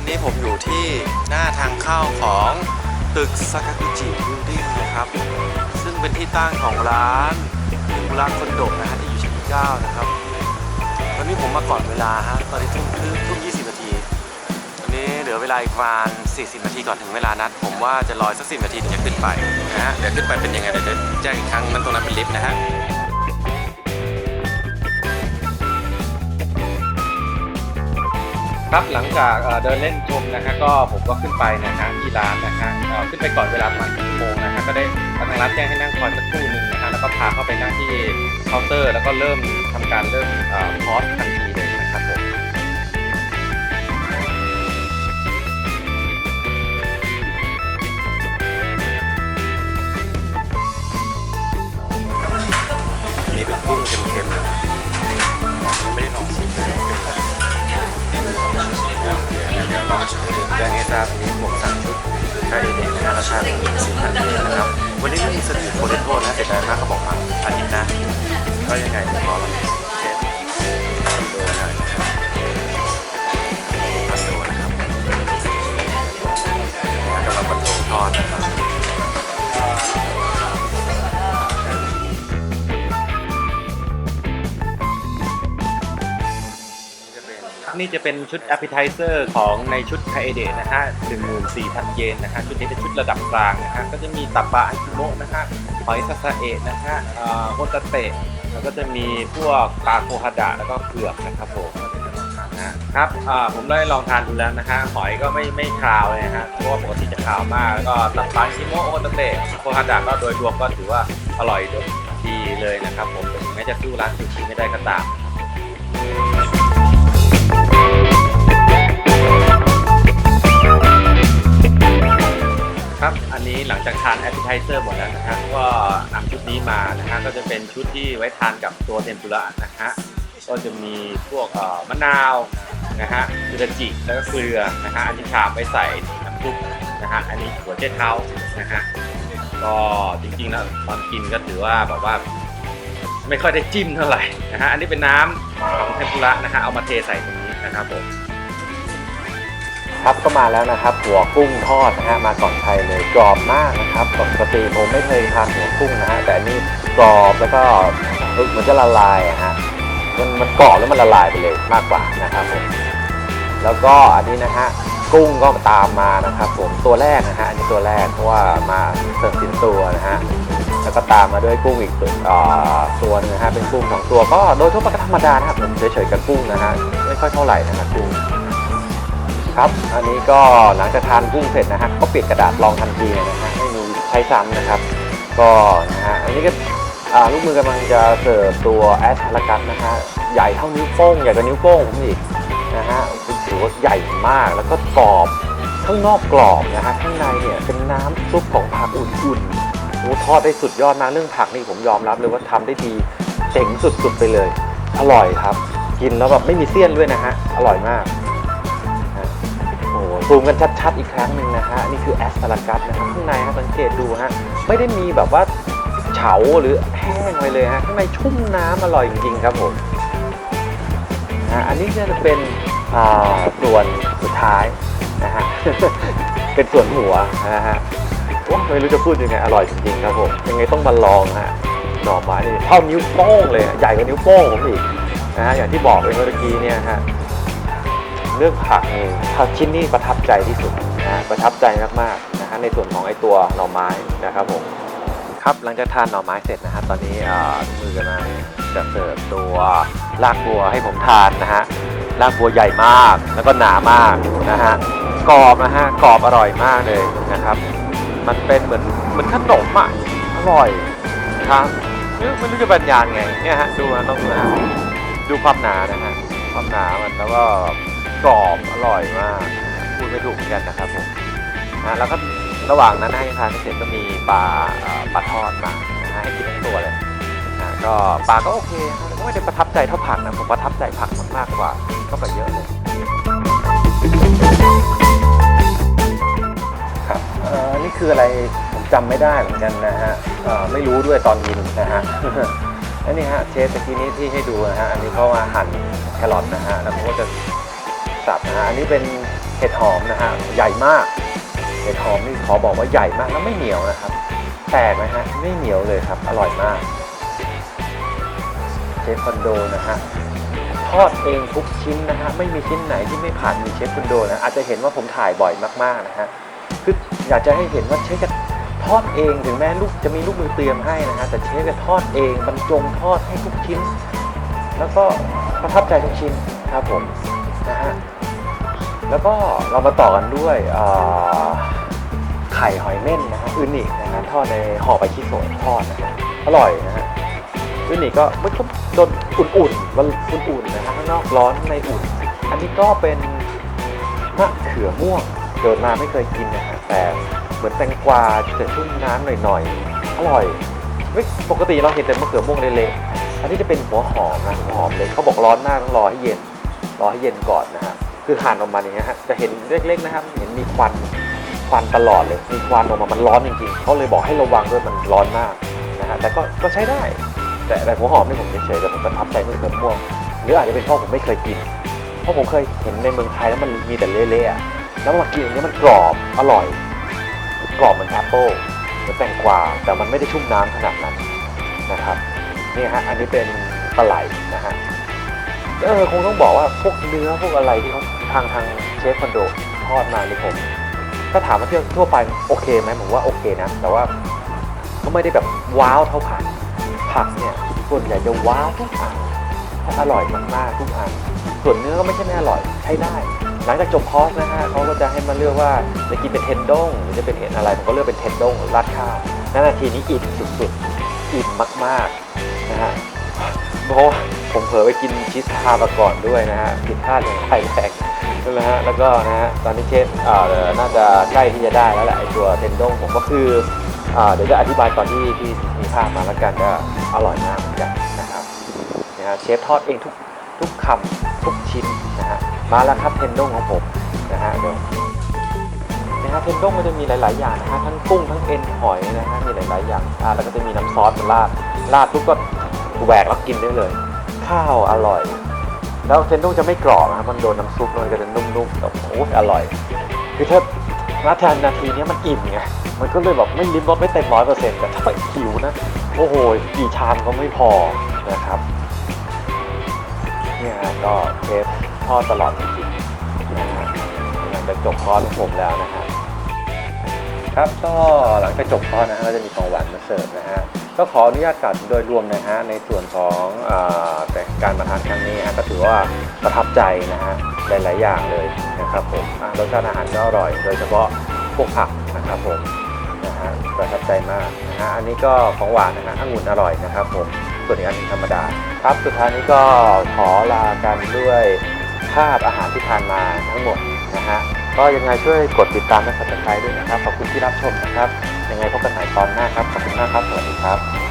อนนี้ผมอยู่ที่หน้าทางเข้าของตึกซากากุจิบิลดิ้งนะครับ ซึ่งเป็นที่ตั้งของร้านมูราคอนโดนะฮะที่อยู่ชั้นที่9นะครับวันนี้ผมมาก่อนเวลาฮะตอนนี้ทุ่มครึ่งทุ่ม20 นาทีวันนี้เหลือเวลาอีกประมาณ 40 นาทีก่อนถึงเวลานัด ผมว่าจะรอสัก 10 นาทีถึงจะขึ้นไปนะฮะเดี๋ยวขึ้นไปเป็นยังไงเดี๋ยวจะแจ้งอีกครั้งนั้นตรงนั้นเป็นลิฟต์นะฮะ ครับหลังจากเดินเล่นชมนะฮะก็ผมก็ขึ้นไปนะฮะที่ร้านนะฮะขึ้นไปก่อนเวลาประมาณชั่วโมงนะฮะก็ได้ทางร้านแจ้งให้นั่งคอยสักครู่หนึ่งนะฮะแล้วก็พาเข้าไปนั่งที่เคาน์เตอร์ แล้วก็เริ่มทำการเริ่มคอร์สทันที แจ้งให้ทราบนี้ผมสั่งชุดได้เด็กนะราคาสี่พันเยนนะครับ วันนี้ไม่มีสตรีทโพเตโทนะเสียดายมากเขาบอกมาอาทิตย์หนะก็ยังไงดี๋ยวขอเช็ด นี่จะเป็นชุด appetizer ของในชุดไคเอเดนะฮะ14,000 เยนนะฮะ ชุดนี้เป็นชุดระดับกลางนะฮะ ก็จะมีตับปลาอันคิโมะนะฮะ หอยซาซาเอะนะฮะเอ่อโฮตาเตะ แล้วก็จะมีพวกปลาโคฮาดะแล้วก็เผือกนะครับผมนะครับผมได้ลองทานดูแล้วนะฮะ หอยก็ไม่ไม่คาวเลยนะฮะ เพราะว่าปกติจะคาวมาก แล้วก็ตับปลาอิคิโมะโฮตเตะโคฮาดะก็โดยรวมก็ถือว่าอร่อยดีเลยนะครับผมถึงแม้จะสู้ร้านซูชิไม่ได้ก็ตาม นี้หลังจากทานแอปเปิลไทเซอร์หมดแล้วนะฮะก็นำชุดนี้มานะฮะก็จะเป็นชุดที่ไว้ทานกับตัวเทมปุระนะฮะก็จะมีพวกมะนาวนะฮะยูดาจิแล้วก็เกลือนะฮะอันนี้ชามไว้ใส่น้ำซุปนะฮะอันนี้หัวเจ๊เท้านะฮะก็จริงๆแล้วตอนกินก็ถือว่าแบบว่า ไม่ค่อยได้จิ้มเท่าไหร่นะฮะอันนี้เป็นน้ำของเทมปุระนะฮะเอามาเทใส่ตรงนี้นะครับผม ครับก็มาแล้วนะครับ หัวกุ้งทอดนะฮะมาก่อนใครเลยกรอบมากนะครับปกติผมไม่เคยทานหัวกุ้งนะฮะแต่อันนี้กรอบแล้วก็เหมือนจะละลายะฮะมันมันกรอบแล้วมันละลายไปเลยมากกว่านะครับผมแล้วก็อันนี้นะฮะกุ้งก็ตามมานะครับ ผมตัวแรกนะฮะอันนี้ตัวแรกเพราะว่ามาเสริมสินตัวนะฮะแล้วก็ตามมาด้วยกุ้งอีกตัวอ่วหนึงนะฮะเป็นกุ้งสองตัวก็โดยทั่วไปก็ธรรมดานะครับผมเฉยๆกับกุ้งนะฮะไม่ค่อยเท่าไหร่นะฮะกุ้ง ครับ อันนี้ก็หลังจากทานกุ้งเสร็จนะฮะก็เปลี่ยนกระดาษรองทันทีเลยนะฮะไม่มีใช้ซ้ำนะครับ ก็นะฮะอันนี้ก็ลูกมือกำลังจะเสิร์ฟตัวแอสพารากัสนะฮะใหญ่เท่านิ้วโป้งใหญ่กว่านิ้วโป้งผมอีกนะฮะถือว่าใหญ่มากแล้วก็กรอบข้างนอกกรอบนะฮะข้างในเนี่ยเป็นน้ำซุปของผักอุ่นๆโอ้ทอดได้สุดยอดมากเรื่องผักนี่ผมยอมรับเลยว่าทำได้ดีเจ๋งสุดๆไปเลย อร่อยครับ กินแล้วแบบไม่มีเสี้ยนด้วยนะฮะอร่อยมาก ซูมกันชัดๆอีกครั้งหนึ่งนะฮะ นี่คือแอสพารากัสนะครับข้างในฮะสังเกตดูฮะ ไม่ได้มีแบบว่าเฉาหรือแห้งไปเลยฮะ ข้างในชุ่มน้ำอร่อยจริงๆครับผมนะฮะอันนี้จะเป็นอ่าส่วนสุดท้ายนะฮะ เป็นส่วนหัวนะฮะว้าไม่รู้จะพูดยังไงอร่อยจริงๆครับผมยังไงต้องมาลองฮะหน่อไม้นี่เท่านิ้วโป้งเลยใหญ่กว่านิ้วโป้งผมอีกนะฮะอย่างที่บอกไปเมื่อกี้เนี่ยฮะ เรื่องผักนี่ผักชิ้นนี้ประทับใจที่สุดนะประทับใจมากๆนะฮะในส่วนของไอตัวหน่อไม้นะครับผมครับหลังจากทานหน่อไม้เสร็จนะฮะตอนนี้เอ่อมือกันมาจะเสิร์ฟตัวรากบัวให้ผมทานนะฮะรากบัวใหญ่มากแล้วก็หนามากนะฮะกรอบนะฮะกรอบอร่อยมากเลยนะครับ มันเป็นเหมือนเหมือนขนมอะอร่อยครับไม่รู้ไม่รู้จะบรรยายไงเนี่ยฮะดูนะต้องดูนะดูความหนานะฮะความหนามันแล้วก็ กรอบอร่อยมากพูดไม่ถูกเหมือนกันนะครับผมนะแล้วก็ระหว่างนั้นให้ทานเสร็จก็มีปลาปลาทอดมานะฮะให้กินทั้งตัวเลยนะก็ปลาก็โอเคก็ไม่ได้ประทับใจเท่าผักนะผมประทับใจผักมากๆกว่าก็ไปเยอะเลยครับเอ่อนี่คืออะไรผมจำไม่ได้เหมือนกันนะฮะเอ่อไม่รู้ด้วยตอนกินนะฮะอันนี้ฮะเชฟตะกี้นี้ที่ให้ดูนะฮะอันนี้เขามาหั่นแครอทนะฮะแล้วผมก็จะ สับนะฮะอันนี้เป็นเห็ดหอมนะฮะใหญ่มาก เห็ดหอมนี่ขอบอกว่าใหญ่มากแล้วไม่เหนียวนะครับแปลกไหมฮะไม่เหนียวเลยครับ อร่อยมากเชฟคอนโดนะฮะทอดเองทุกชิ้นนะฮะไม่มีชิ้นไหนที่ไม่ผ่านมือเชฟคอนโดนะอาจจะเห็นว่าผมถ่ายบ่อยมากๆนะฮะคืออยากจะให้เห็นว่าเชฟจะทอดเองถึงแม้ลูกจะมีลูกมือเตรียมให้นะฮะแต่เชฟจะทอดเองบรรจงทอดให้ทุกชิ้น แล้วก็ประทับใจทุกชิ้นครับผมนะฮะ แล้วก็เรามาต่อกันด้วยไข่หอยเม่นนะฮะอื่นอีกนะฮะทอดในห่อใบชิโซะทอดนะฮะอร่อยนะฮะอื่นอีกก็ไม่ก็โดนอุ่นๆมันอุ่นๆนะฮะข้างนอกร้อนในอุ่น อันนี้ก็เป็นมะเขือม่วงเกิดมาไม่เคยกินนะฮะแต่เหมือนแตงกวาจะชุ่มน้ำหน่อยๆอร่อยเฮ้ยปกติเราเห็นแต่มะเขือม่วงเละๆอันนี้จะเป็นหัวหอมนะหัวหอมเลยเขาบอกร้อนมากต้องรอให้เย็นรอให้เย็นก่อนนะฮะ คือหั่นออกมาอย่างเงี้ยฮะจะเห็นเล็กๆนะครับ เห็นมีควันควันตลอดเลย มีควันออกมามันร้อนจริงๆเขาเลยบอกให้ระวังด้วยมันร้อนมากนะฮะแต่ก็ก็ใช้ได้ แต่แต่หัวหอมนี่ผมเฉยๆแต่ผมประทับใจมะเขือม่วงหรืออาจจะเป็นเพราะผมไม่เคยกิน เพราะผมเคยเห็นในเมืองไทยแล้วมันมีแต่เละๆแล้วมากินอย่างนี้ยมันกรอบอร่อย กรอบเหมือนแอปเปิ้ลเหมือนแตงกวาแต่มันไม่ได้ชุ่มน้ำขนาดนั้นนะครับนี่ฮะอันนี้เป็นปลาไหลนะฮะเออคงต้องบอกว่าพวกเนื้อพวกอะไรที่เขา ทางทางเชฟคอนโดทอดมานี่ผมถ้าถามว่าเที่ยวทั่วไปโอเคไหมผมว่าโอเคนะ แต่ว่าก็ไม่ได้แบบว้าวเท่าผักผักเนี่ยส่วนใหญ่จะว้าวทุกอันเพราะอร่อยมากๆทุกอันส่วนเนื้อก็ไม่ใช่ไม่อร่อยใช้ได้ หลังจากจบคอร์สนะฮะเขาก็จะให้มาเลือกว่าจะกินเป็นเทนด้งหรือจะเป็นเห็ดอะไรผมก็เลือกเป็นเทนด้งราดข้าวนั่นนาทีนี้อิ่มสุดๆอิ่มมากๆนะฮะเพราะว่ ผมเผลอไปกินชีสทามาก่อนด้วยนะฮะผิดพลาดอย่างไฟแรงนั่นแหละฮะแล้วก็นะฮะตอนนี้เชฟอ่าน่าจะใกล้ที่จะได้แล้วแหละไอตัวเทนดงผมก็คืออ่าเดี๋ยวจะอธิบายตอนที่ที่มีภาพมาแล้วกันก็อร่อยมากเหมือนกันนะครับนะฮะเชฟทอดเองทุกทุกคำทุกชิ้นนะฮะมาแล้วครับเทนดงของผมนะฮะเดี๋ยวนะฮะเทนดงมันจะมีหลาย ๆ อย่างนะฮะทั้งกุ้งทั้งเอ็นหอยนะฮะมีหลาย ๆ อย่างแล้วก็จะมีน้ำซอสมาราดราดปุ๊บก็แหวกแล้วกินได้เลย ข้าวอร่อย แล้วเทนนุ่จะไม่กรอบนะครับมันโดนน้ำซุปมันก็จะนุ่มๆแบบโอ้ยอร่อยคือถ้านาทีนนาทีนี้มันอิ่มไงมันก็เลยแบบไม่ลิ้มรสไม่เต็มร้อยเปอร์เซ็นต์แต่ถ้าหิวนะโอ้โหกี่ชามก็ไม่พอนะครับเนี่ยฮะก็เทปทอดตลอดจริงๆนะฮะกำลังจะจบคอร์สของผมแล้วนะครับ ครับก็หลังจากจบคอร์สนะฮะก็จะมีของหวานมาเสิร์ฟนะฮะก็ขออนุญาตกลับโดยรวมนะฮะในส่วนของอาแต่การมาทานครั้งนี้ฮะก็ถือว่าประทับใจนะฮะหลาย ๆ อย่างเลยนะครับผมอะรสชาติอาหารก็อร่อย โดยเฉพาะพวกผักนะครับผมนะฮะประทับใจมากนะฮะอันนี้ก็ของหวานนะฮะองุ่นอร่อยนะครับผมส่วนอีกอันหนึงธรรมดา ครับสุดท้ายนี้ก็ขอลากันด้วยภาพอาหารที่ทานมาทั้งหมดนะฮะ ก็ยังไงช่วยกดติดตามและกดติดตามด้วยนะครับ ขอบคุณที่รับชมนะครับ ยังไงพบกันใหม่ตอนหน้าครับ ขอบคุณมากครับ สวัสดีครับ